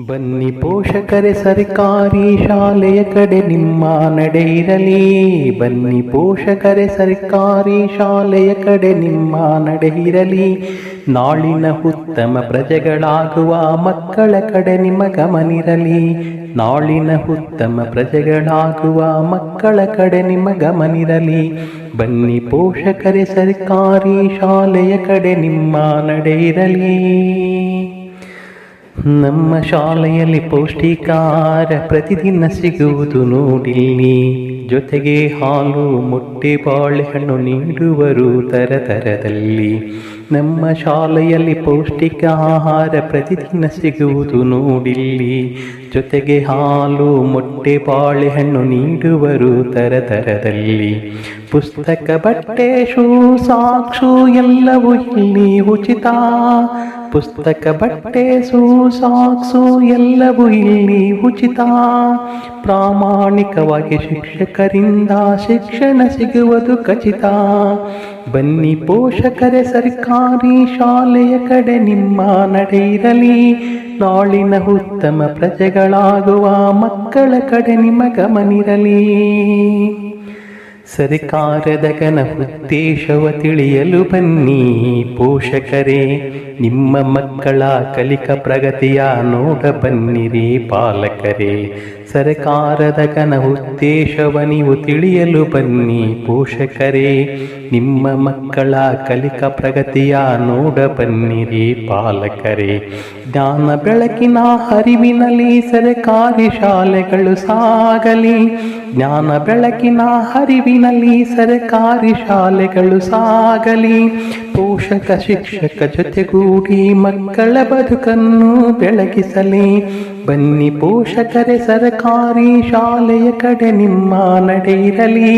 ಬನ್ನಿ ಪೋಷಕರೇ, ಸರ್ಕಾರಿ ಶಾಲೆಯ ಕಡೆ ನಿಮ್ಮ ನಡೆ ಇರಲಿ. ಬನ್ನಿ ಪೋಷಕರೇ, ಸರ್ಕಾರಿ ಶಾಲೆಯ ಕಡೆ ನಿಮ್ಮ ನಡೆ ಇರಲಿ. ನಾಳಿನ ಉತ್ತಮ ಪ್ರಜೆಗಳಾಗುವ ಮಕ್ಕಳ ಕಡೆ ನಿಮ್ಮ ಗಮನಿರಲಿ. ನಾಳಿನ ಉತ್ತಮ ಪ್ರಜೆಗಳಾಗುವ ಮಕ್ಕಳ ಕಡೆ ನಿಮ್ಮ ಗಮನಿರಲಿ. ಬನ್ನಿ ಪೋಷಕರೇ, ಸರ್ಕಾರಿ ಶಾಲೆಯ ಕಡೆ ನಿಮ್ಮ ನಡೆ ಇರಲಿ. ನಮ್ಮ ಶಾಲೆಯಲ್ಲಿ ಪೌಷ್ಟಿಕಾರ ಪ್ರತಿದಿನ ಸಿಗುವುದು ನೋಡಿಲ್ಲಿ. ಜೊತೆಗೆ ಹಾಲು ಮೊಟ್ಟೆ ಬಾಳೆಹಣ್ಣು ನೀಡುವರು ತರತರದಲ್ಲಿ. ನಮ್ಮ ಶಾಲೆಯಲ್ಲಿ ಪೌಷ್ಟಿಕ ಆಹಾರ ಪ್ರತಿದಿನ ಸಿಗುವುದು ನೋಡಿಲ್ಲಿ. ಜೊತೆಗೆ ಹಾಲು, ಮೊಟ್ಟೆ, ಬಾಳೆಹಣ್ಣು ನೀಡುವರು ತರತರದಲ್ಲಿ ಪುಸ್ತಕ, ಬಟ್ಟೆ, ಶೂ ಸಾಕ್ಷು ಎಲ್ಲವೂ ಇಲ್ಲಿ ಉಚಿತ. ಪುಸ್ತಕ, ಬಟ್ಟೆ ಸೂ ಸಾಕ್ಸು ಎಲ್ಲವೂ ಇಲ್ಲಿ ಉಚಿತ. ಪ್ರಾಮಾಣಿಕವಾಗಿ ಶಿಕ್ಷಕರಿಂದ ಶಿಕ್ಷಣ ಸಿಗುವುದು ಖಚಿತ. ಬನ್ನಿ ಪೋಷಕರೇ ಸರ್ಕಾರಿ ಶಾಲೆಯ ಕಡೆ ನಿಮ್ಮ ನಡೆಯಿರಲಿ. ನಾಳಿನ ಉತ್ತಮ ಪ್ರಜೆಗಳಾಗುವ ಮಕ್ಕಳ ಕಡೆ ನಿಮ್ಮ ಗಮನಿರಲಿ. ಸರ್ಕಾರದ ಘನ ಉದ್ದೇಶವ ತಿಳಿಯಲು ಬನ್ನಿ ಪೋಷಕರೇ, ನಿಮ್ಮ ಮಕ್ಕಳ ಕಲಿಕ ಪ್ರಗತಿಯ ನೋಡ ಬನ್ನಿರಿ ಪಾಲಕರೇ. ಸರಕಾರದ ಘನ ಉದ್ದೇಶವ ನೀವು ತಿಳಿಯಲು ಬನ್ನಿ ಪೋಷಕರೇ, ನಿಮ್ಮ ಮಕ್ಕಳ ಕಲಿಕ ಪ್ರಗತಿಯ ನೋಡ ಬನ್ನಿರಿ ಪಾಲಕರೇ. ಜ್ಞಾನ ಬೆಳಕಿನ ಹರಿವಿನಲ್ಲಿ ಸರ್ಕಾರಿ ಶಾಲೆಗಳು ಸಾಗಲಿ, ಜ್ಞಾನ ಬೆಳಕಿನ ಹರಿವಿನಲ್ಲಿ ಸರ್ಕಾರಿ ಶಾಲೆಗಳು ಸಾಗಲಿ, ಪೋಷಕ ಶಿಕ್ಷಕ ಜೊತೆಗೂಡಿ ಮಕ್ಕಳ ಬದುಕನ್ನು ಬೆಳಗಿಸಲಿ. ಬನ್ನಿ ಪೋಷಕರೇ, ಸರ್ಕಾರಿ ಶಾಲೆಯ ಕಡೆ ನಿಮ್ಮ ನಡೆ ಇರಲಿ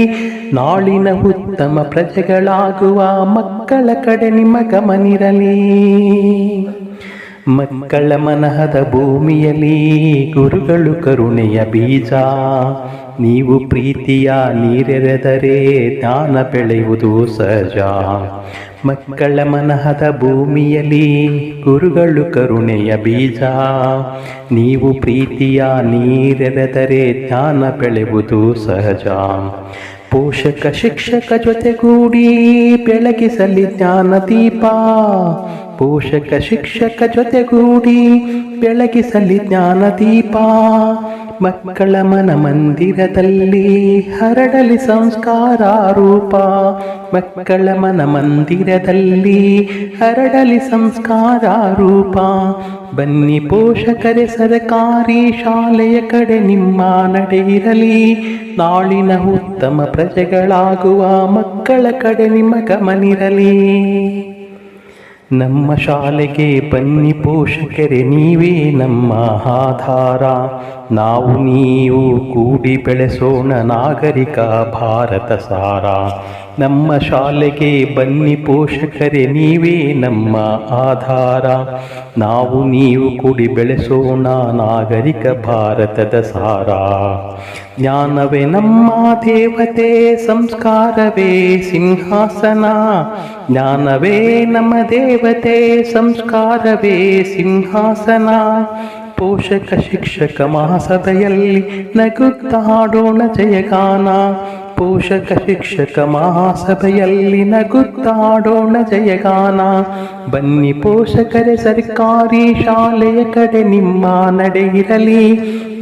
ನಾಳಿನ ಉತ್ತಮ ಪ್ರಜೆಗಳಾಗುವ ಮಕ್ಕಳ ಕಡೆ ನಿಮ್ಮ ಗಮನಿರಲಿ. ಮಕ್ಕಳ ಮನಹದ ಭೂಮಿಯಲ್ಲಿ ಗುರುಗಳು ಕರುಣೆಯ ಬೀಜ. ನೀವು ಪ್ರೀತಿಯ ನೀರೆರೆದರೆ ಜ್ಞಾನ ಬೆಳೆಯುವುದು ಸಹಜ. ಮಕ್ಕಳ ಮನಹದ ಭೂಮಿಯಲ್ಲಿ ಗುರುಗಳು ಕರುಣೆಯ ಬೀಜ. ನೀವು ಪ್ರೀತಿಯ ನೀರೆರೆದರೆ ಜ್ಞಾನ ಬೆಳೆಯುವುದು ಸಹಜ. ಪೋಷಕ ಶಿಕ್ಷಕ ಜೊತೆಗೂಡಿ ಬೆಳಗಿಸಲಿ ಜ್ಞಾನ ದೀಪ. ಪೋಷಕ ಶಿಕ್ಷಕ ಜೊತೆಗೂಡಿ ಬೆಳಗಿಸಲಿ ಜ್ಞಾನ ದೀಪ. ಮಕ್ಕಳ ಮನ ಮಂದಿರದಲ್ಲಿ ಹರಡಲಿ ಸಂಸ್ಕಾರ ರೂಪ. ಮಕ್ಕಳ ಮನ ಮಂದಿರದಲ್ಲಿ ಹರಡಲಿ ಸಂಸ್ಕಾರ ರೂಪ. ಬನ್ನಿ ಪೋಷಕರೇ, ಸರಕಾರಿ ಶಾಲೆಯ ಕಡೆ ನಿಮ್ಮ ನಡೆ ನಾಳಿನ ಉತ್ತಮ ಪ್ರಜೆಗಳಾಗುವ ಮಕ್ಕಳ ಕಡೆ ನಿಮ್ಮ ಗಮನಿರಲಿ. ನಮ್ಮ ಶಾಲೆಗೆ ಬನ್ನಿ ಪೋಷಕರೇ ನೀವೇ ನಮ್ಮ ಆಧಾರ. ನಾವು ನೀವು ಕೂಡಿ ಬೆಳೆಸೋಣ ನಾಗರಿಕ ಭಾರತ ಸಾರ. ನಮ್ಮ ಶಾಲೆಗೆ ಬನ್ನಿ ಪೋಷಕರೇ, ನೀವೇ ನಮ್ಮ ಆಧಾರ. ನಾವು ನೀವು ಕೂಡಿ ಬೆಳೆಸೋಣ ನಾಗರಿಕ ಭಾರತದ ಸಾರ. ಜ್ಞಾನವೇ ನಮ್ಮ ದೇವತೆ, ಸಂಸ್ಕಾರವೇ ಸಿಂಹಾಸನ. ಜ್ಞಾನವೇ ನಮ್ಮ ದೇವತೆ, ಸಂಸ್ಕಾರವೇ ಸಿಂಹಾಸನ. ಪೋಷಕ ಶಿಕ್ಷಕ ಮಹಾಸಭೆಯಲ್ಲಿ ನಗುತ್ತಾಡೋಣ ಜಯಗಾನ. ಪೋಷಕ ಶಿಕ್ಷಕ ಮಹಾಸಭೆಯಲ್ಲಿ ನಗುತ್ತಾಡೋಣ ಜಯಗಾನ. ಬನ್ನಿ ಪೋಷಕರೇ, ಸರ್ಕಾರಿ ಶಾಲೆಯ ಕಡೆ ನಿಮ್ಮ ಇರಲಿ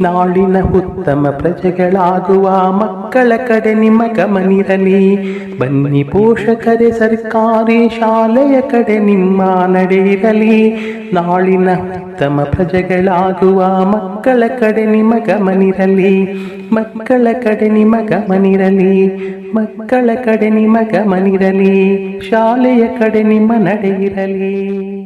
ನಾಳಿನ ಉತ್ತಮ ಪ್ರಜೆಗಳಾಗುವ ಮಕ್ಕಳ ಕಡೆ ನಿಮ್ಮ ಗಮನಿರಲಿ. ಬನ್ನಿ ಪೋಷಕರೇ, ಸರ್ಕಾರಿ ಶಾಲೆಯ ಕಡೆ ನಿಮ್ಮ ನಡೆಯಿರಲಿ. ನಾಳಿನ ಉತ್ತಮ ಪ್ರಜೆಗಳಾಗುವ ಮಕ್ಕಳ ಕಡೆ ನಿಮ್ಮ ಗಮನಿರಲಿ. ಮಕ್ಕಳ ಕಡೆ ನಿಮ್ಮ ಗಮನಿರಲಿ. ಮಕ್ಕಳ ಕಡೆ ನಿಮ್ಮ ಗಮನಿರಲಿ. ಶಾಲೆಯ ಕಡೆ ನಿಮ್ಮ ನಡೆಯಿರಲಿ.